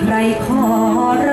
ใครขอร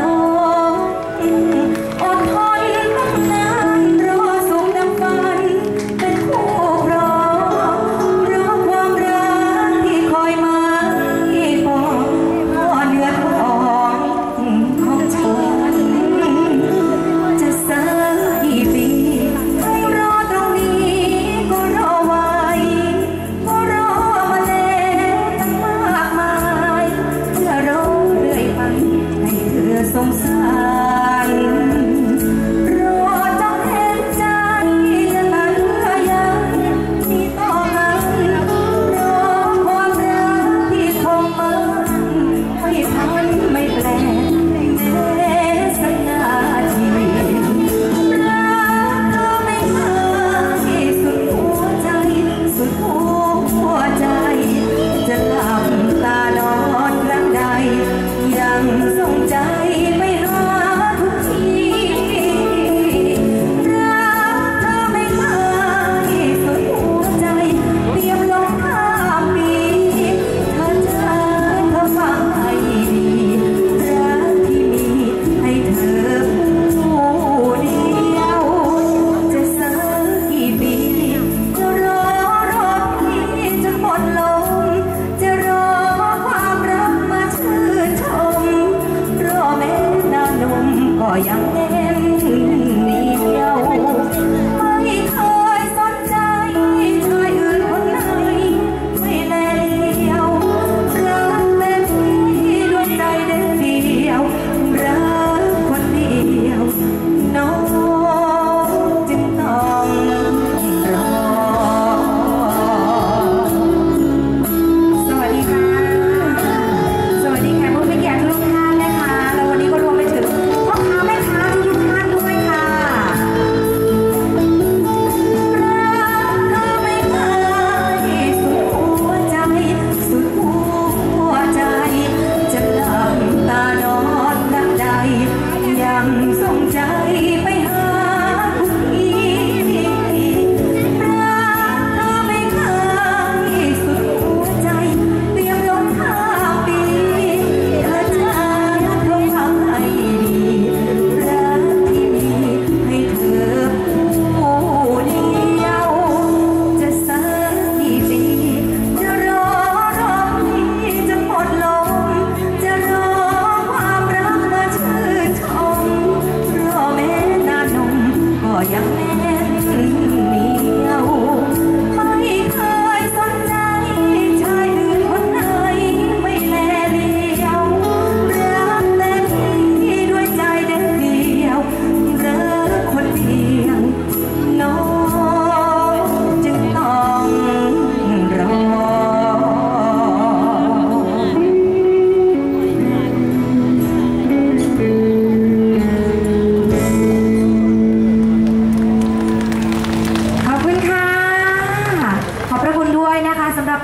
dẫn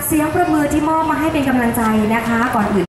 เสียงประมือที่มอบมาให้เป็นกำลังใจนะคะ ก่อนอื่น